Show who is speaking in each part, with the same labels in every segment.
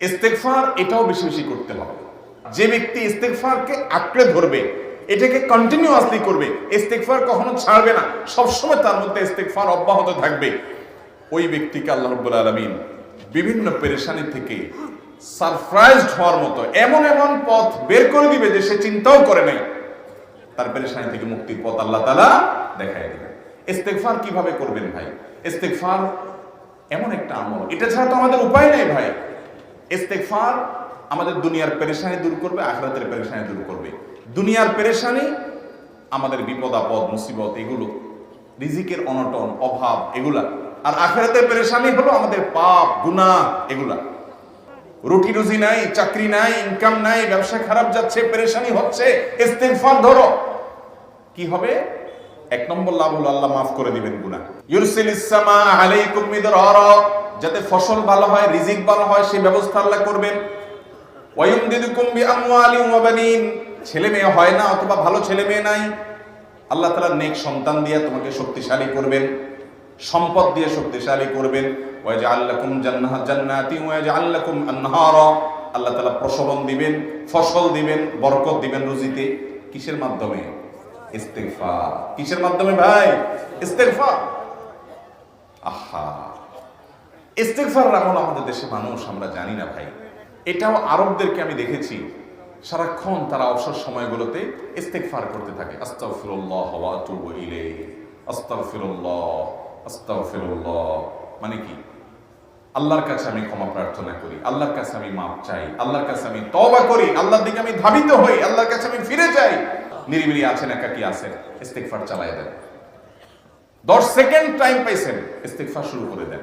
Speaker 1: ইস্তেগফার এটাও বেশি বেশি করতে হবে। যে ব্যক্তি ইস্তেগফারকে আঁকড়ে ধরবে, এটাকে কন্টিনিউয়াসলি করবে ইস্তেকফার কখনো ছাড়বে না, সবসময় তার মধ্যে ইস্তেকফার অব্যাহত থাকবে। ওই ব্যক্তিকে আল্লাহ রাব্বুল আলামিন বিভিন্ন পেরেশানি থেকে সারপ্রাইজড হওয়ার মতো এমন এমন পথ বের করে দিবে যে সে চিন্তাও করে নাই। তার পেরেশানি থেকে মুক্তির পথ আল্লাহ তালা দেখায় দিবেন। ইস্তেগফার কীভাবে করবেন ভাই? ইস্তেগফার এমন একটা আমল। এটা ছাড়া তো আমাদের উপায় নেই ভাই। ইস্তেগফার আমাদের দুনিয়ার পেরেশানি দূর করবে, আখরাতের পেরেশানি দূর করবে। দুনিয়ার পেরেশানি আমাদের বিপদ, আপদ, মুসিবত, এগুলো, রিজিকের অনটন, অভাব, এগুলা। আর আখরাতের পেরেশানি হলো আমাদের পাপ, গুনাহ, এগুলা। রুটি রুজি নাই, চাকরি নাই ইনকাম নাই, ব্যবসা খারাপ যাচ্ছে, পেরেশানি হচ্ছে, ইস্তেগফার ধরো। কি হবে? এক নম্বর লাভ হলো আল্লাহ মাফ করে দিবেন গুনাহ। ইউরসিলিস সামা আলাইকুম মিদরারা। যাতে ফসল ভালো হয়, রিজিক ভালো হয়, সেই ব্যবস্থা আল্লাহ করবেন। ওয়ায়ুমদিদুকুম বিআমওয়ালিন ওয়া বানিন। ছেলে মেয়ে হয় না অথবা ভালো ছেলে মেয়ে নাই, আল্লাহ তাআলা নেক সন্তান দিয়ে তোমাকে শক্তিশালী করবেন, সম্পদ দিয়ে শক্তিশালী করবেন। ওয়াজআল লাকুম জান্নাহ, জান্নাতি ওয়াজআল লাকুম আনহারা। আল্লাহ তাআলা প্রসবন দিবেন, ফসল দিবেন, বরকত দিবেন রুজিতে। কিসের মাধ্যমে? ইস্তেগফার। কিসের মাধ্যমে ভাই? ইস্তেগফার। আহা। ইস্তেগফার আমল আমাদের দেশে মানুষ আমরা জানি না ভাই। এটাও আরবদেরকে আমি দেখেছি, সারাক্ষণ তারা অবসর সময়গুলোতে ইস্তেগফার করতে থাকে। মানে কি? আল্লাহর কাছে আমি ক্ষমা প্রার্থনা করি, আল্লাহর কাছে আমি মাপ চাই, আল্লাহর কাছে আমি তওবা করি, আল্লাহর দিকে আমি ধাবিত হই, আল্লাহর কাছে আমি ফিরে যাই। নিরিবিলি আছেন একাকি আছেন ইস্তেগফার চালাই দেন। দশ সেকেন্ড টাইম পাইছেন, ইস্তেগফার শুরু করে দেন।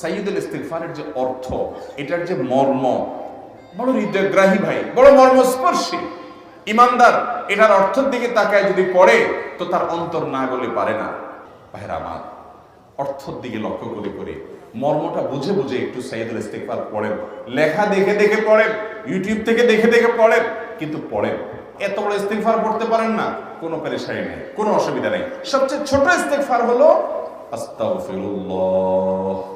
Speaker 1: সাইয়্যিদুল ইস্তেগফারের যে অর্থ, এটার যে মর্ম, বড় হৃদয়গ্রাহী ভাই, বড় মর্মস্পর্শী। ইমানদার, এটার অর্থের দিকে তাকায় যদি পড়ে, তো তার অন্তর না গলে পারে না। ভাইরা আমার, অর্থর দিকে লক্ষ্য করে করে মর্মটা বুঝে বুঝে একটু সাইদুল ইস্তেকবার পড়েন। লেখা দেখে দেখে পড়েন ইউটিউব থেকে দেখে দেখে পড়েন, কিন্তু পড়েন। এত বড় ইস্তেকফার পড়তে পারেন না, কোনো পেরেশানি নেই, কোনো অসুবিধা নেই। সবচেয়ে ছোট ইস্তেকফার হলো, আস্তাগফিরুল্লাহ।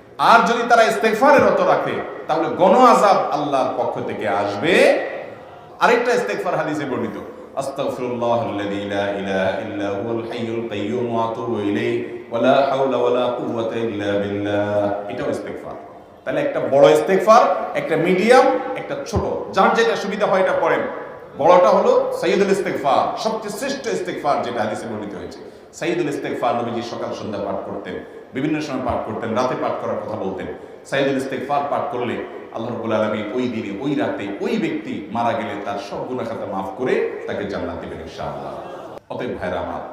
Speaker 1: আর যদি তারা ইস্তেগফারের রত রাখে, তাহলে গণ আজাব আল্লাহর পক্ষ থেকে আসবে। আরেকটা ইস্তেগফার হাদিসে বর্ণিত, আস্তাগফিরুল্লাহ আল্লাযী লা ইলাহা ইল্লা হুয়াল হাইয়ুল কাইয়্যুম ওয়া আতুবু ইলাইহি, ওয়া লা হাওলা ওয়া লা কুওয়াতা ইল্লা বিল্লাহ। এটাও ইস্তেগফার। তাহলে একটা বড় ইস্তেগফার, একটা মিডিয়াম, একটা ছোট। যার যেটা সুবিধা হয় এটা পড়েন। বড়টা হলো সাইয়্যিদুল ইস্তেগফার, সবচেয়ে শ্রেষ্ঠ ইস্তেগফার যেটা হাদিসে বর্ণিত হয়েছে। সাইয়্যিদুল ইস্তেগফার নবীজি সকাল সন্ধ্যা পাঠ করতেন, বিভিন্ন সময় পাঠ করতেন, রাতে পাঠ করার কথা বলতেন। সাইয়্যিদুল ইস্তেগফার পাঠ করলে আল্লাহ রাব্বুল আলামিন ওই দিনে, ওই রাতে ওই ব্যক্তি মারা গেলে তার সব গুনাহ খাতা মাফ করে তাকে জান্নাত দেবেন ইনশাআল্লাহ। অতএব ভাইরা আমার,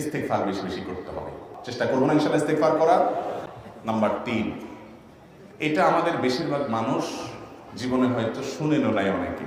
Speaker 1: ইস্তেগফার বেশি বেশি করতে হবে। চেষ্টা করব না ইনশাআল্লাহ ইস্তেগফার করা নাম্বার তিন, এটা আমাদের বেশিরভাগ মানুষ জীবনে হয়তো শুনেনও নাই অনেকে।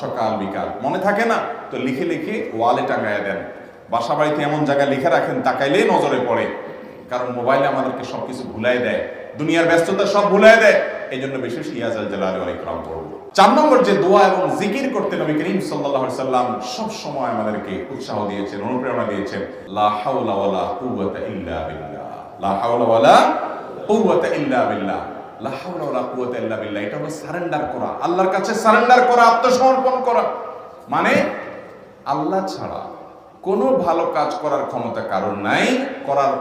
Speaker 1: সকাল, বিকাল। মনে থাকে না? তো লিখে লিখে ওয়ালে টাঙায় দেন। বাসা বাড়িতে এমন জায়গায় লিখে রাখেন, তাকাইলেই নজরে পড়ে। কারণ মোবাইলে আমাদেরকে সবকিছু ভুলাই দেয়। দুনিয়ার ব্যস্ততা সব ভুলাই দেয়। এই জন্য বেশি বেশি ইয়াজাল ওয়াল ইকরাম করব চার নম্বর যে দোয়া এবং জিকির করতে নবী করিম সাল্লাল্লাহু সাল্লাম সব সময় আমাদেরকে উৎসাহ দিয়েছেন, অনুপ্রেরণা দিয়েছেন। লা হাওলা ওয়ালা কুওয়াতা ইল্লা বিল্লাহ। লা হাওলা ওয়ালা কুওয়াতা ইল্লা বিল্লাহ। এটা হলো সারেন্ডার করা, আল্লাহর কাছে সারেন্ডার করা, আত্মসমর্পণ করা। মানে আল্লাহ ছাড়া কোনো ভালো কাজ করার ক্ষমতা কারণ নাই, করার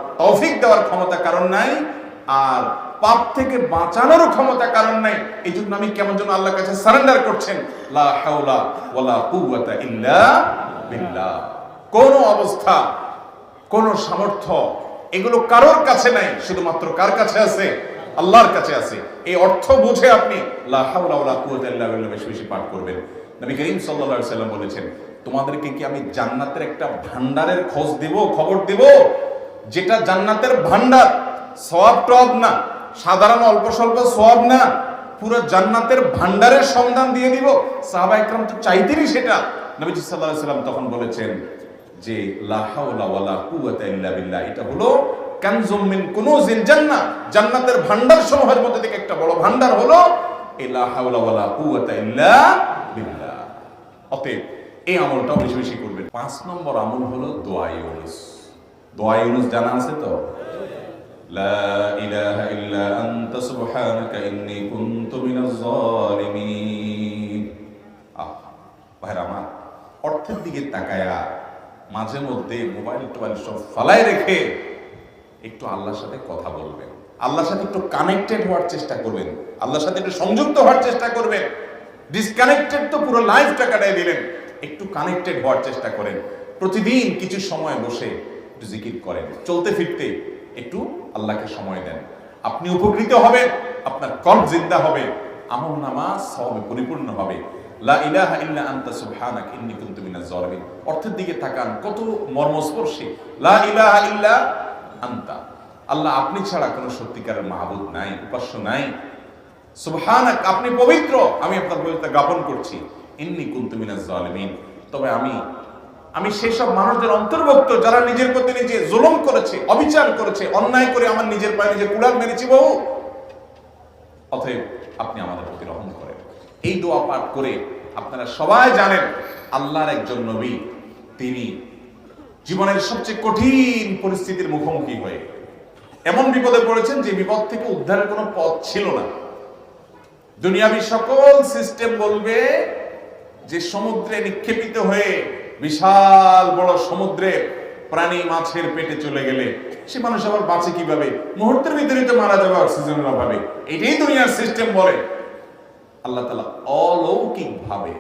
Speaker 1: দেওয়ার ক্ষমতা কারণ নাই, আর পাপ থেকে বাঁচানোরও ক্ষমতা কারণ নাই। এই জন্য আমি কেমন যেন আল্লাহর কাছে সারেন্ডার করছেন, লা হাওলা বিল্লাহ। কোন অবস্থা, কোন সামর্থ্য, এগুলো কারোর কাছে নাই, শুধুমাত্র কার কাছে আছে? আল্লাহর কাছে আছে। এই অর্থ বুঝে আপনি বেশি বেশি পাঠ করবেন। নবী করিম আলাইহি সাল্লাম বলেছেন, তোমাদেরকে কি আমি জান্নাতের একটা ভান্ডারের খোঁজ দিব, খবর দিব? যেটা জান্নাতের ভান্ডার সব টব না, সাধারণ অল্প স্বল্প সব না, পুরো জান্নাতের ভান্ডারের সন্ধান দিয়ে দিব? সাহাবা একরাম তো চাইতেনই সেটা। নবীজি আলাইহি সাল্লাম তখন বলেছেন যে, লা হাওলা ওয়ালা কুওয়াতা ইল্লা বিল্লাহ। এটা হলো কানজুম মিন কুনুজিল জান্নাহ জান্নাতের ভান্ডার সমূহের মধ্যে থেকে একটা বড় ভান্ডার হলো অতএব এই আমলটাও বেশি বেশি করবেন। পাঁচ নম্বর আমল হলো দোয়া ইউনুস। জানা আছে তো? লা আহ অর্থের দিকে তাকায়া মাঝে মধ্যে মোবাইল টোবাইল সব ফালাই রেখে একটু আল্লাহর সাথে কথা বলবেন। আল্লাহর সাথে একটু কানেক্টেড হওয়ার চেষ্টা করবেন। আল্লাহর সাথে একটু সংযুক্ত হওয়ার চেষ্টা করবেন। ডিসকানেক্টেড তো পুরো লাইফটা কাটাই দিলেন। একটু কানেক্টেড হওয়ার চেষ্টা করেন। প্রতিদিন কিছু সময় বসে একটু জিকির করেন। চলতে ফিরতে একটু আল্লাহকে সময় দেন। আপনি উপকৃত হবেন, আপনার কল্প জিন্দা হবে, আমল নামা সবে পরিপূর্ণ হবে। লা ইলাহা ইল্লা আনতা সুবহানাক, ইন্নী কুনতু মিনাজ জালিমিন অর্থের দিকে তাকান, কত মর্মস্পর্শী। লা ইলাহা ইল্লা আনতা। আল্লাহ আপনি ছাড়া কোনো সত্যিকারের মাহবুদ নাই, উপাস্য নাই। সুবহানাক, আপনি পবিত্র। আমি আপনার পবিত্রতা জ্ঞাপন করছি। ইন্নী কুনতু মিনাজ জালিমিন। তবে আমি আমি সেসব মানুষদের অন্তর্ভুক্ত যারা নিজের প্রতি নিজে জুলুম করেছে, অবিচার করেছে, অন্যায় করে আমার নিজের পায়ে নিজে কুড়াল মেরেছি বহু। অতএব আপনি আমাদের প্রতি রহম করেন। এই দোয়া পাঠ করে আপনারা সবাই জানেন, আল্লাহর একজন নবী, তিনি জীবনের সবচেয়ে কঠিন পরিস্থিতির মুখোমুখি হয়ে এমন বিপদে পড়েছেন যে বিপদ থেকে উদ্ধারের কোনো পথ ছিল না। দুনিয়াবি সকল সিস্টেম বলবে যে সমুদ্রে নিক্ষেপিত হয়ে বিশাল বড় সমুদ্রে প্রাণী মাছের পেটে চলে গেলে সে মানুষ আবার বাঁচে কীভাবে? মুহূর্তের ভিতরে তো মারা যাবে অক্সিজেনের অভাবে। এটাই দুনিয়ার সিস্টেম বলে। আল্লাহ তালা অলৌকিক ভাবে